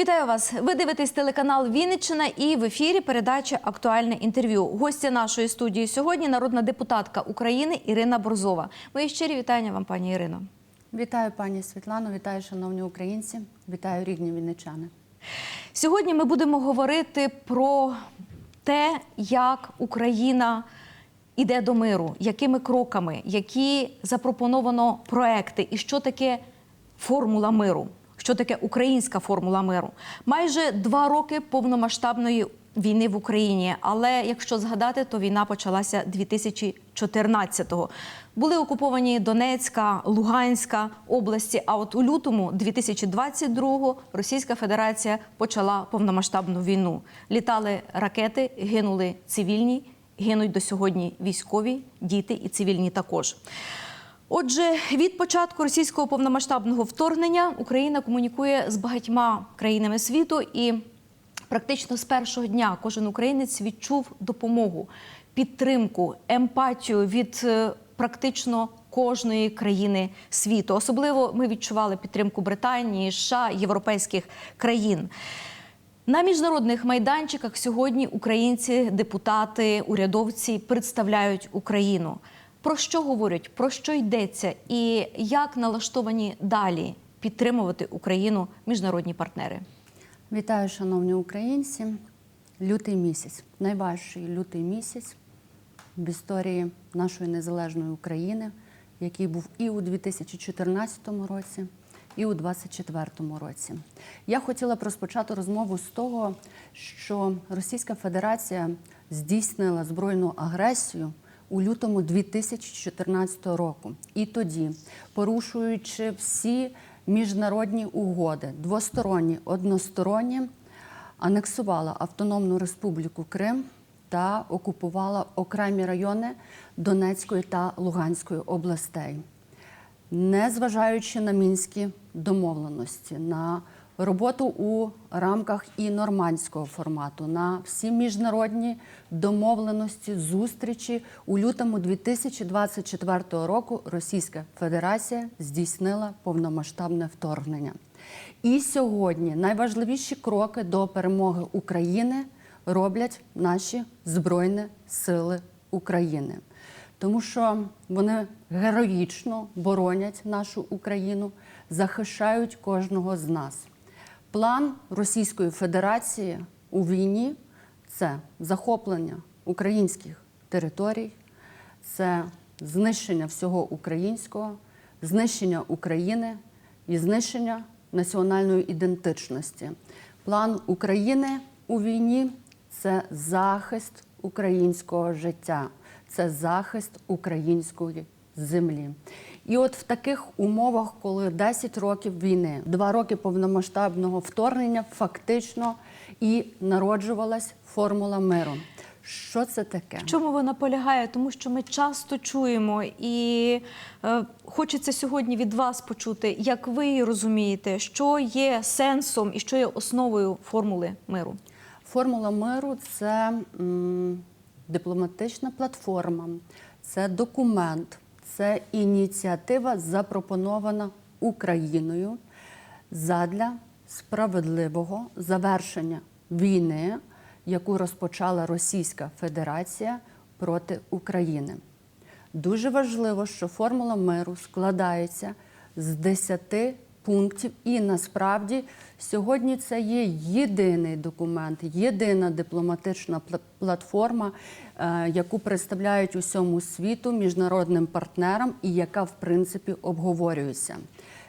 Вітаю вас! Ви дивитесь телеканал Вінниччина і в ефірі передача Актуальне інтерв'ю. Гостя нашої студії сьогодні народна депутатка України Ірина Борзова. Мої щирі вітання вам, пані Ірино. Вітаю пані Світлано, вітаю, шановні українці, вітаю рідні вінничани. Сьогодні ми будемо говорити про те, як Україна іде до миру, якими кроками, які запропоновано проекти, і що таке формула миру, що таке українська формула миру. Майже два роки повномасштабної війни в Україні. Але якщо згадати, то війна почалася 2014-го. Були окуповані Донецька, Луганська області. А от у лютому 2022-го Російська Федерація почала повномасштабну війну. Літали ракети, гинули цивільні, гинуть до сьогодні військові, діти і цивільні також. Отже, від початку російського повномасштабного вторгнення Україна комунікує з багатьма країнами світу і практично з першого дня кожен українець відчув допомогу, підтримку, емпатію від е, практично кожної країни світу. Особливо ми відчували підтримку Британії, США, європейських країн. На міжнародних майданчиках сьогодні українці, депутати, урядовці представляють Україну. Про що говорять, про що йдеться, і як налаштовані далі підтримувати Україну міжнародні партнери? Вітаю, шановні українці. Лютий місяць, найважчий лютий місяць в історії нашої незалежної України, який був і у 2014 році, і у 2024 році. Я хотіла б розпочати розмову з того, що Російська Федерація здійснила збройну агресію у лютому 2014 року. І тоді, порушуючи всі міжнародні угоди, двосторонні, односторонні, анексувала Автономну Республіку Крим та окупувала окремі райони Донецької та Луганської областей. Незважаючи на мінські домовленості, на роботу у рамках і нормандського формату, на всі міжнародні домовленості, зустрічі у лютому 2024 року Російська Федерація здійснила повномасштабне вторгнення. І сьогодні найважливіші кроки до перемоги України роблять наші Збройні Сили України тому що вони героїчно боронять нашу Україну, захищають кожного з нас. План Російської Федерації у війні це захоплення українських територій, це знищення всього українського, знищення України і знищення національної ідентичності. План України у війні це захист українського життя це захист української землі. І от в таких умовах, коли 10 років війни, 2 роки повномасштабного вторгнення, фактично і народжувалась формула миру. Що це таке? В чому вона полягає? Тому що ми часто чуємо, і е, хочеться сьогодні від вас почути, як ви розумієте, що є сенсом і що є основою формули миру. Формула миру це м, дипломатична платформа, це документ, це ініціатива, запропонована Україною задля справедливого завершення війни, яку розпочала Російська Федерація проти України. Дуже важливо, що формула миру складається з 10 пунктів, і насправді сьогодні це є єдиний документ, єдина дипломатична платформа, е, яку представляють усьому світу міжнародним партнерам, і яка в принципі обговорюється.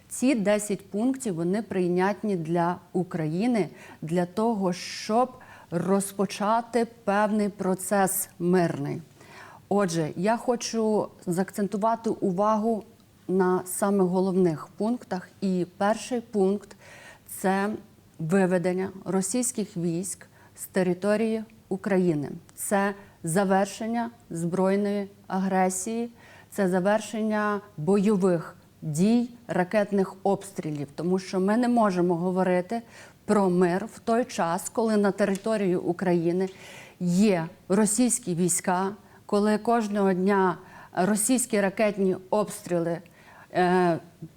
Ці 10 пунктів вони прийнятні для України для того, щоб розпочати певний процес мирний. Отже, я хочу заакцентувати увагу на саме головних пунктах. І перший пункт це виведення російських військ з території України. Це завершення збройної агресії, це завершення бойових дій, ракетних обстрілів, тому що ми не можемо говорити про мир в той час, коли на території України є російські війська, коли кожного дня російські ракетні обстріли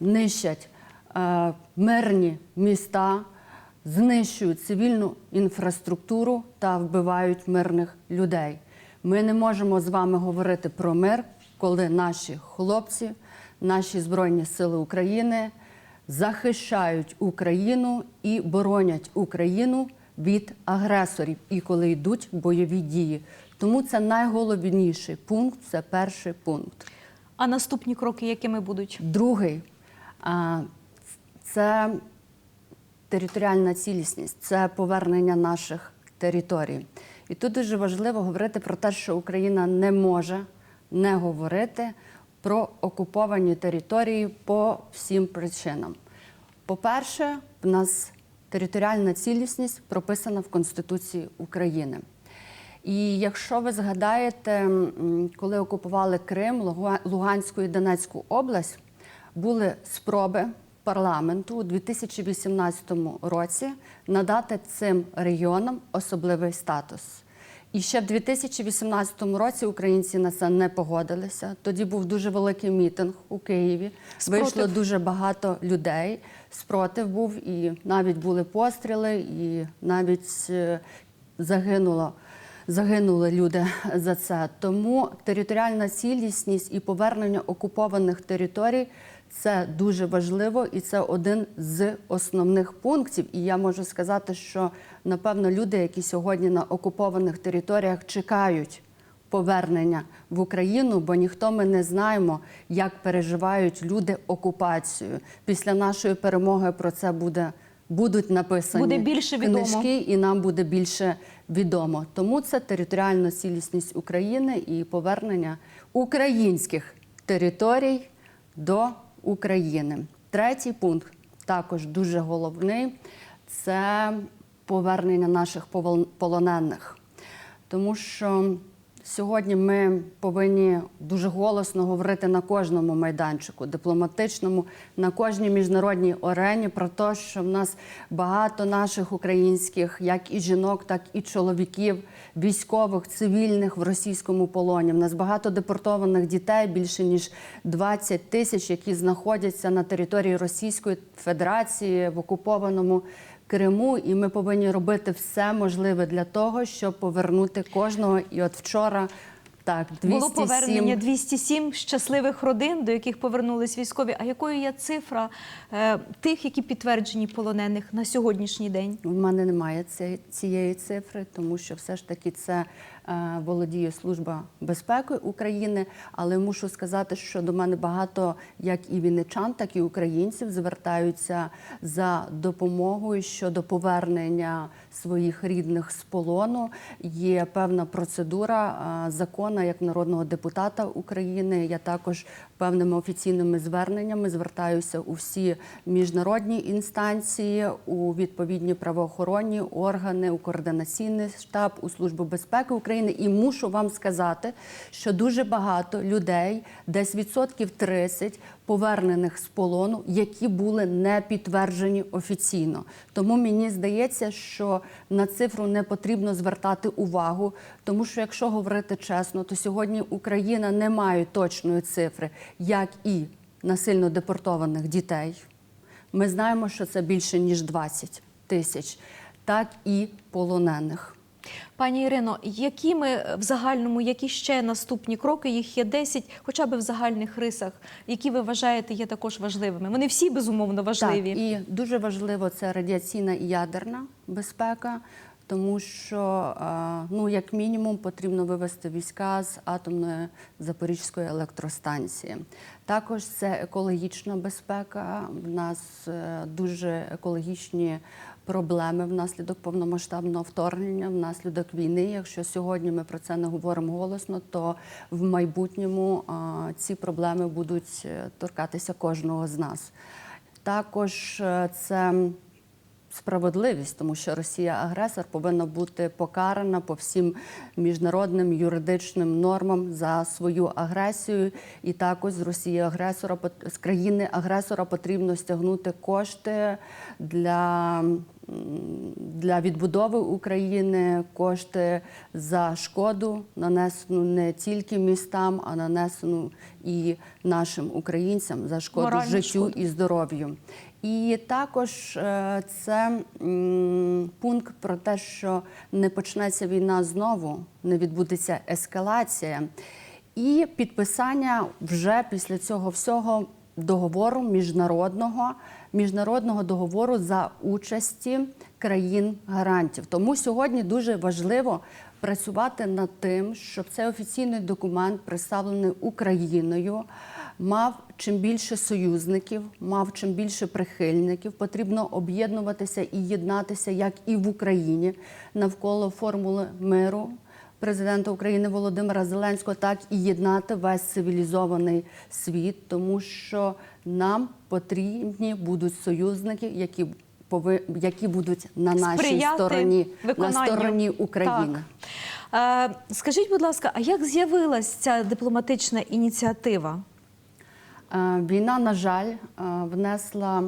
нищать е, мирні міста, знищують цивільну інфраструктуру та вбивають мирних людей. Ми не можемо з вами говорити про мир, коли наші хлопці, наші Збройні Сили України захищають Україну і боронять Україну від агресорів, і коли йдуть бойові дії. Тому це найголовніший пункт це перший пункт. А наступні кроки, якими будуть? Другий це територіальна цілісність, це повернення наших територій. І тут дуже важливо говорити про те, що Україна не може не говорити про окуповані території по всім причинам. По-перше, в нас територіальна цілісність прописана в Конституції України. І якщо ви згадаєте, коли окупували Крим, Луга- Луганську і Донецьку область, були спроби парламенту у 2018 році надати цим регіонам особливий статус. І ще в 2018 році українці на це не погодилися. Тоді був дуже великий мітинг у Києві. Спротив. Вийшло дуже багато людей. Спротив був, і навіть були постріли, і навіть е, загинуло. Загинули люди за це. Тому територіальна цілісність і повернення окупованих територій це дуже важливо, і це один з основних пунктів. І я можу сказати, що напевно люди, які сьогодні на окупованих територіях чекають повернення в Україну, бо ніхто ми не знаємо, як переживають люди окупацію. Після нашої перемоги про це буде. Будуть написані Буде більше відомо. книжки, і нам буде більше відомо. Тому це територіальна цілісність України і повернення українських територій до України. Третій пункт також дуже головний це повернення наших полонених. Тому що сьогодні ми повинні дуже голосно говорити на кожному майданчику, дипломатичному, на кожній міжнародній арені про те, що в нас багато наших українських, як і жінок, так і чоловіків, військових, цивільних в російському полоні. В нас багато депортованих дітей, більше ніж 20 тисяч, які знаходяться на території Російської Федерації в окупованому. Криму, і ми повинні робити все можливе для того, щоб повернути кожного. І от вчора так 207... Було повернення 207 щасливих родин, до яких повернулись військові. А якою є цифра е, тих, які підтверджені полонених на сьогоднішній день? У мене немає ці- цієї цифри, тому що все ж таки це володіє служба безпеки України. Але мушу сказати, що до мене багато як і вінничан, так і українців звертаються за допомогою щодо повернення своїх рідних з полону. Є певна процедура е, закону як народного депутата України. Я також певними офіційними зверненнями звертаюся у всі міжнародні інстанції, у відповідні правоохоронні органи, у координаційний штаб, у службу безпеки України. І мушу вам сказати, що дуже багато людей, десь відсотків 30, повернених з полону, які були не підтверджені офіційно. Тому мені здається, що на цифру не потрібно звертати увагу, тому що якщо говорити чесно, то сьогодні Україна не має точної цифри, як і насильно депортованих дітей. Ми знаємо, що це більше ніж 20 тисяч, так і полонених. Пані Ірино, які ми в загальному, які ще наступні кроки? Їх є 10, хоча б в загальних рисах, які ви вважаєте є також важливими? Вони всі безумовно важливі. Так, і дуже важливо це радіаційна і ядерна безпека, тому що е, ну як мінімум потрібно вивести війська з атомної Запорізької електростанції. Також це екологічна безпека. В нас е, дуже екологічні проблеми внаслідок повномасштабного вторгнення, внаслідок війни. Якщо сьогодні ми про це не говоримо голосно, то в майбутньому е, ці проблеми будуть торкатися кожного з нас. Також це справедливість, тому що Росія агресор повинна бути покарана по всім міжнародним юридичним нормам за свою агресію. І також з Росії агресора з країни агресора потрібно стягнути кошти для. Для відбудови України кошти за шкоду, нанесену не тільки містам, а нанесену і нашим українцям за шкоду Моральну життю шкоду. і здоров'ю. І також е, це пункт про те, що не почнеться війна знову, не відбудеться ескалація, і підписання вже після цього всього договору міжнародного міжнародного договору за участі країн-гарантів. Тому сьогодні дуже важливо працювати над тим, щоб цей офіційний документ, представлений Україною, мав чим більше союзників, мав чим більше прихильників. Потрібно об'єднуватися і єднатися, як і в Україні, навколо формули миру. Президента України Володимира Зеленського, так і єднати весь цивілізований світ, тому що нам потрібні будуть союзники, які які будуть на нашій Сприяти стороні, на стороні України. Так. Е, скажіть, будь ласка, а як з'явилась ця дипломатична ініціатива? Е, Війна, на жаль, е, внесла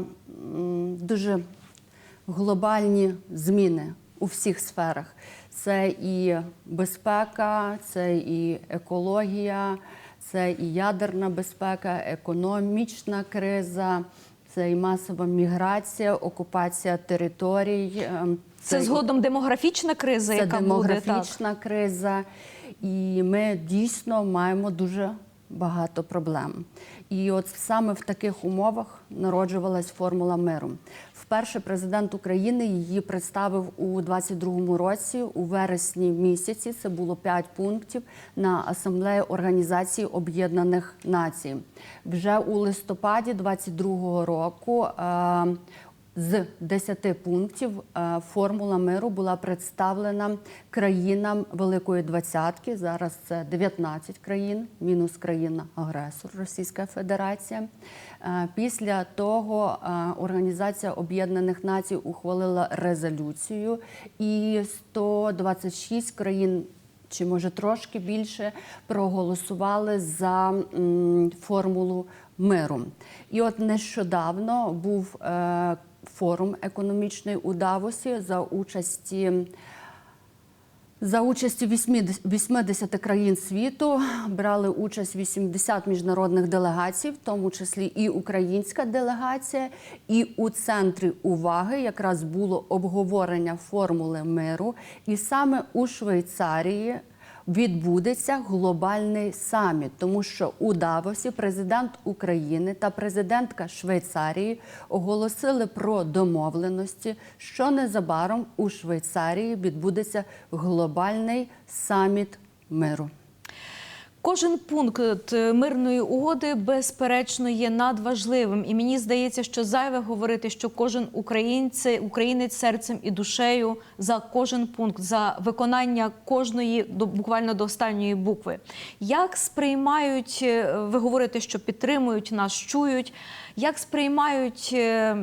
дуже глобальні зміни у всіх сферах. Це і безпека, це і екологія, це і ядерна безпека, економічна криза, це і масова міграція, окупація територій. е, Це, згодом демографічна криза, це яка буде демографічна криза, і ми дійсно маємо дуже багато проблем. І от саме в таких умовах народжувалась формула миру. Вперше президент України її представив у 22-му році, у вересні місяці. Це було п'ять пунктів на асамблеї Організації Об'єднаних Націй. Вже у листопаді 22-го року. З 10 пунктів е, формула миру була представлена країнам Великої Двадцятки. Зараз це 19 країн, мінус країна-агресор Російська Федерація. Е, Після того е, Організація Об'єднаних Націй ухвалила резолюцію, і 126 країн чи може трошки більше проголосували за формулу миру. І от нещодавно був форум економічний у Давосі за участі. За участі 80 80 країн світу брали участь 80 міжнародних делегацій, в тому числі і українська делегація. І у центрі уваги якраз було обговорення формули миру. І саме у Швейцарії відбудеться глобальний саміт, тому що у Давосі президент України та президентка Швейцарії оголосили про домовленості, що незабаром у Швейцарії відбудеться глобальний саміт миру. Кожен пункт е, мирної угоди безперечно є надважливим, і мені здається, що зайве говорити, що кожен українці, українець серцем і душею за кожен пункт, за виконання кожної до буквально до останньої букви. Як сприймають, е, ви говорите, що підтримують нас, чують. Як сприймають е,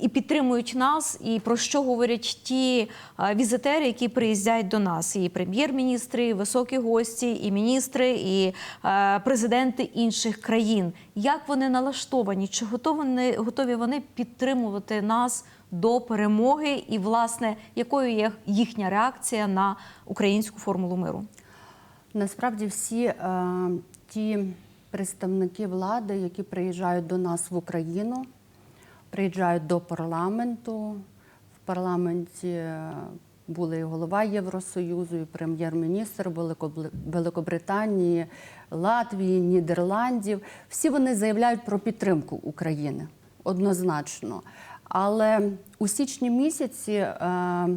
і підтримують нас, і про що говорять ті е, візитери, які приїздять до нас, і прем'єр-міністри, і високі гості, і міністри, і е, президенти інших країн? Як вони налаштовані? Чи готові готові вони підтримувати нас до перемоги? І, власне, якою є їхня реакція на українську формулу миру? Насправді всі е, ті представники влади, які приїжджають до нас в Україну, приїжджають до парламенту. В парламенті е, були і голова Євросоюзу, і прем'єр-міністр Великобританії, Латвії, Нідерландів. Всі вони заявляють про підтримку України однозначно. Але у січні місяці е,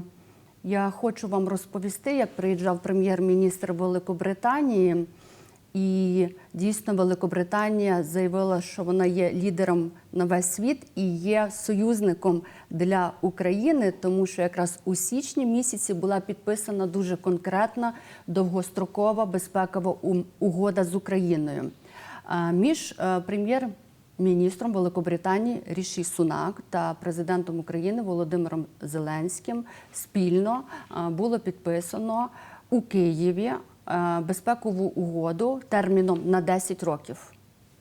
я хочу вам розповісти, як приїжджав прем'єр-міністр Великобританії. І дійсно Великобританія заявила, що вона є лідером на весь світ і є союзником для України, тому що якраз у січні місяці була підписана дуже конкретна довгострокова безпекова угода з Україною. Між е, прем'єр-міністром Великобританії Ріші Сунак та президентом України Володимиром Зеленським спільно було підписано у Києві безпекову угоду терміном на 10 років.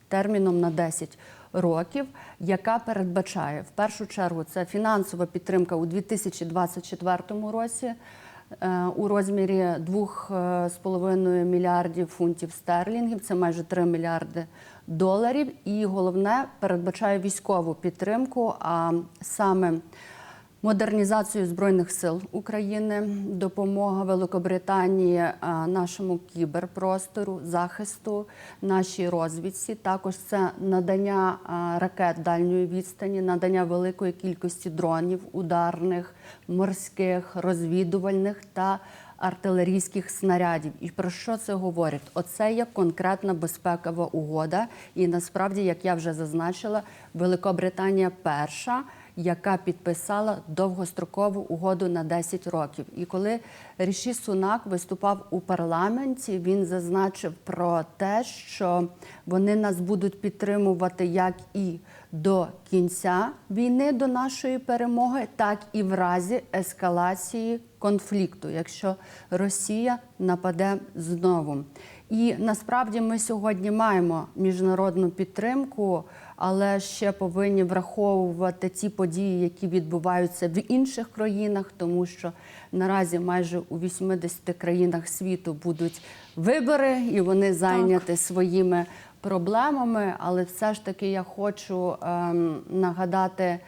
Терміном на 10 років, яка передбачає в першу чергу це фінансова підтримка у 2024 році е, у розмірі 2,5 мільярдів фунтів стерлінгів, це майже 3 мільярди доларів. І головне передбачає військову підтримку, а саме модернізацію збройних сил України, допомога Великобританії е, нашому кіберпростору, захисту, нашій розвідці. Також це надання е, ракет дальньої відстані, надання великої кількості дронів, ударних, морських, розвідувальних та артилерійських снарядів. І про що це говорить? Оце є конкретна безпекова угода. І насправді, як я вже зазначила, Великобританія перша яка підписала довгострокову угоду на 10 років. І коли Ріші Сунак виступав у парламенті, він зазначив про те, що вони нас будуть підтримувати як і до кінця війни, до нашої перемоги, так і в разі ескалації конфлікту, якщо Росія нападе знову. І насправді ми сьогодні маємо міжнародну підтримку, але ще повинні враховувати ті події, які відбуваються в інших країнах, тому що наразі майже у 80 країнах світу будуть вибори, і вони зайняті своїми проблемами. Але все ж таки я хочу ем, нагадати.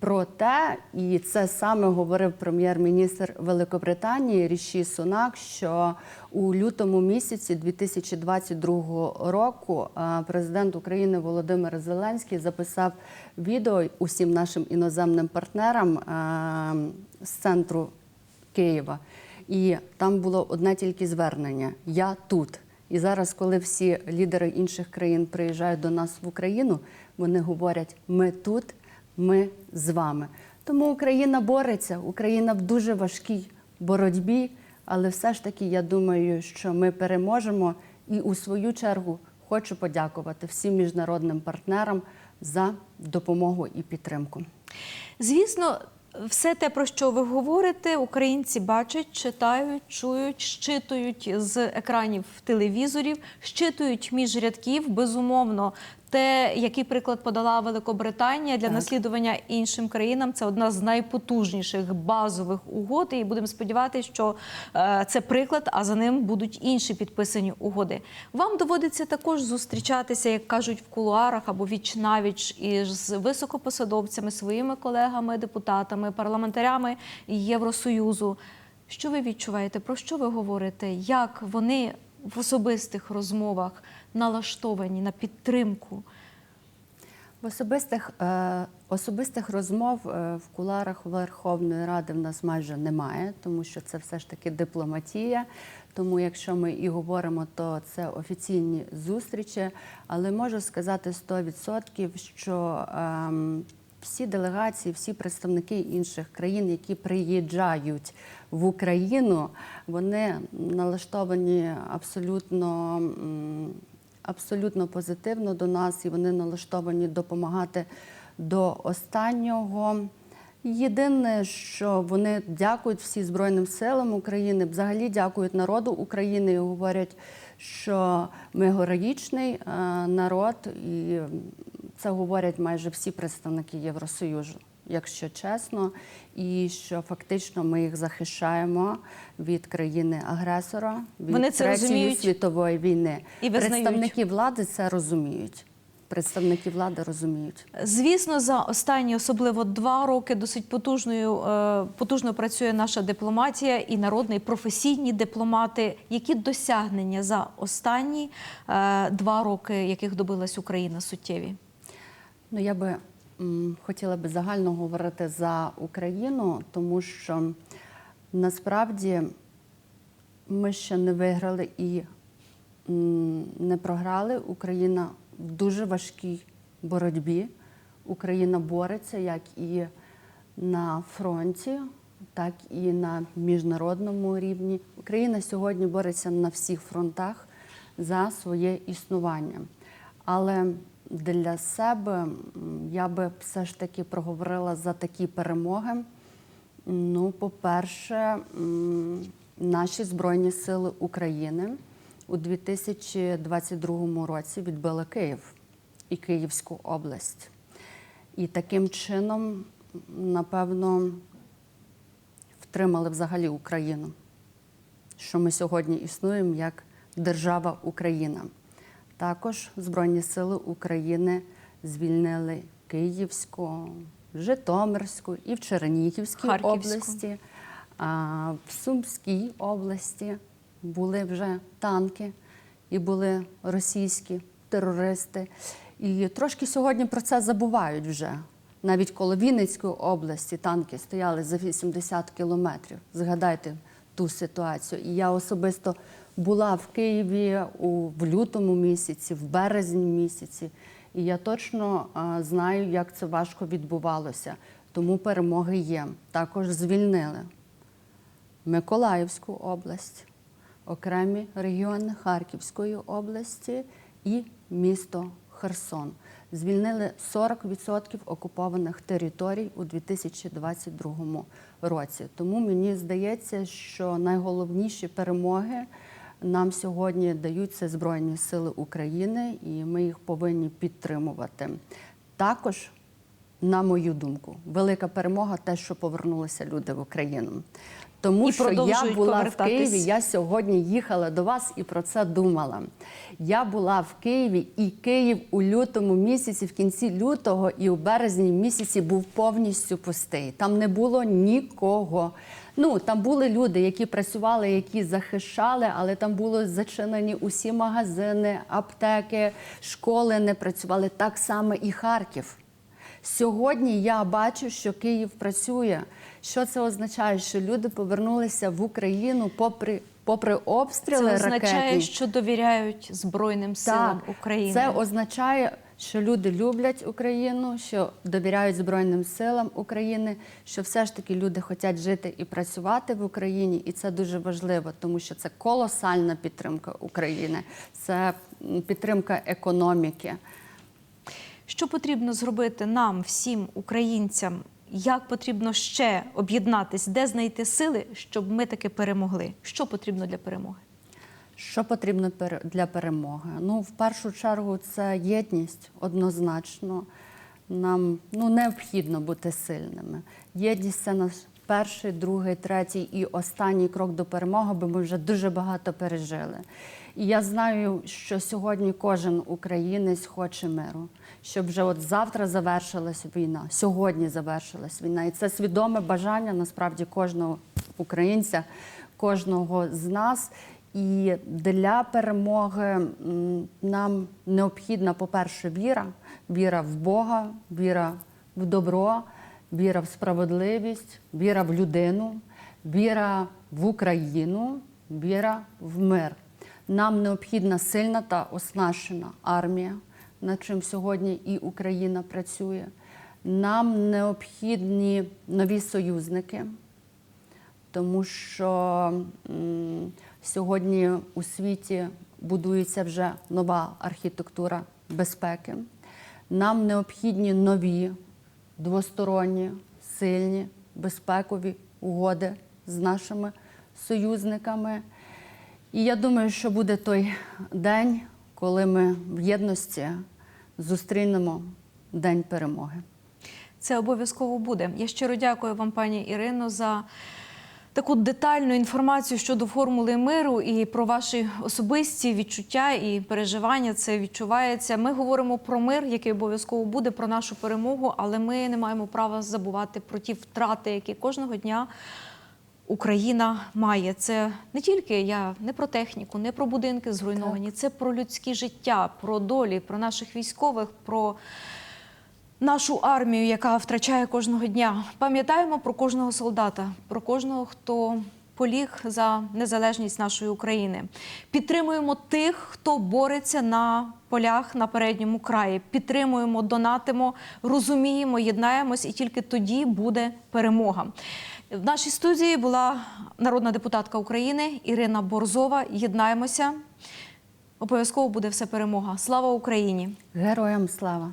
Про те, і це саме говорив прем'єр-міністр Великобританії Ріші Сунак, що у лютому місяці 2022 року е, президент України Володимир Зеленський записав відео усім нашим іноземним партнерам е, з центру Києва. І там було одне тільки звернення Я тут. І зараз, коли всі лідери інших країн приїжджають до нас в Україну, вони говорять: ми тут, ми з вами. Тому Україна бореться, Україна в дуже важкій боротьбі, але все ж таки я думаю, що ми переможемо. І у свою чергу хочу подякувати всім міжнародним партнерам за допомогу і підтримку. Звісно, все те, про що ви говорите, українці бачать, читають, чують, щитують з екранів телевізорів, щитують між рядків. Безумовно, те, який приклад подала Великобританія для Так. наслідування іншим країнам, це одна з найпотужніших базових угод. І будемо сподіватися, що е, це приклад, а за ним будуть інші підписані угоди. Вам доводиться також зустрічатися, як кажуть, в кулуарах або віч навіч із високопосадовцями, своїми колегами, депутатами, парламентарями Євросоюзу. Що ви відчуваєте? Про що ви говорите? Як вони в особистих розмовах налаштовані на підтримку? В особистих, е, особистих розмов е, в куларах Верховної Ради в нас майже немає, тому що це все ж таки дипломатія. Тому, якщо ми і говоримо, то це офіційні зустрічі. Але можу сказати 100%, що ем, всі делегації, всі представники інших країн, які приїжджають в Україну, вони налаштовані абсолютно. м, абсолютно позитивно до нас, і вони налаштовані допомагати до останнього. Єдине, що вони дякують всі Збройним силам України, взагалі дякують народу України і говорять, що ми героїчний е, народ, і це говорять майже всі представники Євросоюзу, якщо чесно, і що фактично ми їх захищаємо від країни-агресора, від Вони це третьої розуміють світової війни. і визнають. Представники влади це розуміють. Представники влади розуміють. Звісно, за останні особливо два роки досить потужною е, потужно працює наша дипломатія і народні професійні дипломати. Які досягнення за останні е, два роки, яких добилась Україна суттєві? Ну, я би хотіла би загально говорити за Україну, тому що насправді ми ще не виграли і не програли. Україна в дуже важкій боротьбі. Україна бореться як і на фронті, так і на міжнародному рівні. Україна сьогодні бореться на всіх фронтах за своє існування. Але для себе я би все ж таки проговорила за такі перемоги. Ну, по-перше, наші Збройні Сили України у 2022 році відбили Київ і Київську область. І таким чином, напевно, втримали взагалі Україну що ми сьогодні існуємо як держава Україна. Також Збройні Сили України звільнили Київську, Житомирську і в Чернігівській Харківську. області, а в Сумській області були вже танки і були російські терористи. І трошки сьогодні про це забувають вже. Навіть коло Вінницької області танки стояли за 80 кілометрів. Згадайте ту ситуацію. І я особисто була в Києві у, в лютому місяці, в березні місяці. І я точно а, знаю, як це важко відбувалося. Тому перемоги є. Також звільнили Миколаївську область, окремі регіони Харківської області і місто Херсон. Звільнили 40% окупованих територій у 2022 році. Тому мені здається, що найголовніші перемоги нам сьогодні дають це Збройні Сили України, і ми їх повинні підтримувати. Також на мою думку, велика перемога те, що повернулися люди в Україну. Тому І що я була в. Києві, я сьогодні їхала до вас і про це думала. Я була в Києві, і Київ у лютому місяці, в кінці лютого і у березні місяці був повністю пустий. Там не було нікого. Ну там були люди, які працювали, які захищали, але там були зачинені усі магазини, аптеки, школи не працювали. Так само і Харків. Сьогодні я бачу, що Київ працює. Що це означає? Що люди повернулися в Україну попри, попри обстріли Це означає, ракетні. що довіряють Збройним силам України. Це означає, що люди люблять Україну, що довіряють Збройним силам України, що все ж таки люди хочуть жити і працювати в Україні, і це дуже важливо, тому що це колосальна підтримка України, це підтримка економіки. Що потрібно зробити нам, всім українцям? Як потрібно ще об'єднатись, де знайти сили, щоб ми таки перемогли? Що потрібно для перемоги? Що потрібно для перемоги? Ну, в першу чергу, це єдність однозначно. Нам ну, необхідно бути сильними. Єдність це наш перший, другий, третій і останній крок до перемоги, бо ми вже дуже багато пережили. І я знаю, що сьогодні кожен українець хоче миру, щоб вже от завтра завершилась війна, сьогодні завершилась війна. І це свідоме бажання насправді кожного українця, кожного з нас. І для перемоги нам необхідна, по-перше, віра, віра в Бога, віра в добро, віра в справедливість, віра в людину, віра в Україну, віра в мир. Нам необхідна сильна та оснащена армія, над чим сьогодні і Україна працює. Нам необхідні нові союзники тому що сьогодні у світі будується вже нова архітектура безпеки. Нам необхідні нові двосторонні, сильні безпекові угоди з нашими союзниками. І я думаю, що буде той день, коли ми в єдності зустрінемо День перемоги. Це обов'язково буде. Я щиро дякую вам, пані Ірино, за таку детальну інформацію щодо формули миру і про ваші особисті відчуття і переживання. Це відчувається. Ми говоримо про мир, який обов'язково буде, про нашу перемогу, але ми не маємо права забувати про ті втрати, які кожного дня. Україна має це не тільки я не про техніку, не про будинки зруйновані, це про людське життя, про долі, про наших військових, про нашу армію, яка втрачає кожного дня. Пам'ятаємо про кожного солдата, про кожного, хто поліг за незалежність нашої України. Підтримуємо тих, хто бореться на полях на передньому краї. Підтримуємо, донатимо, розуміємо, єднаємось, і тільки тоді буде перемога. В нашій студії була народна депутатка України Ірина Борзова. Єднаємося. Обов'язково буде все перемога. Слава Україні! Героям слава!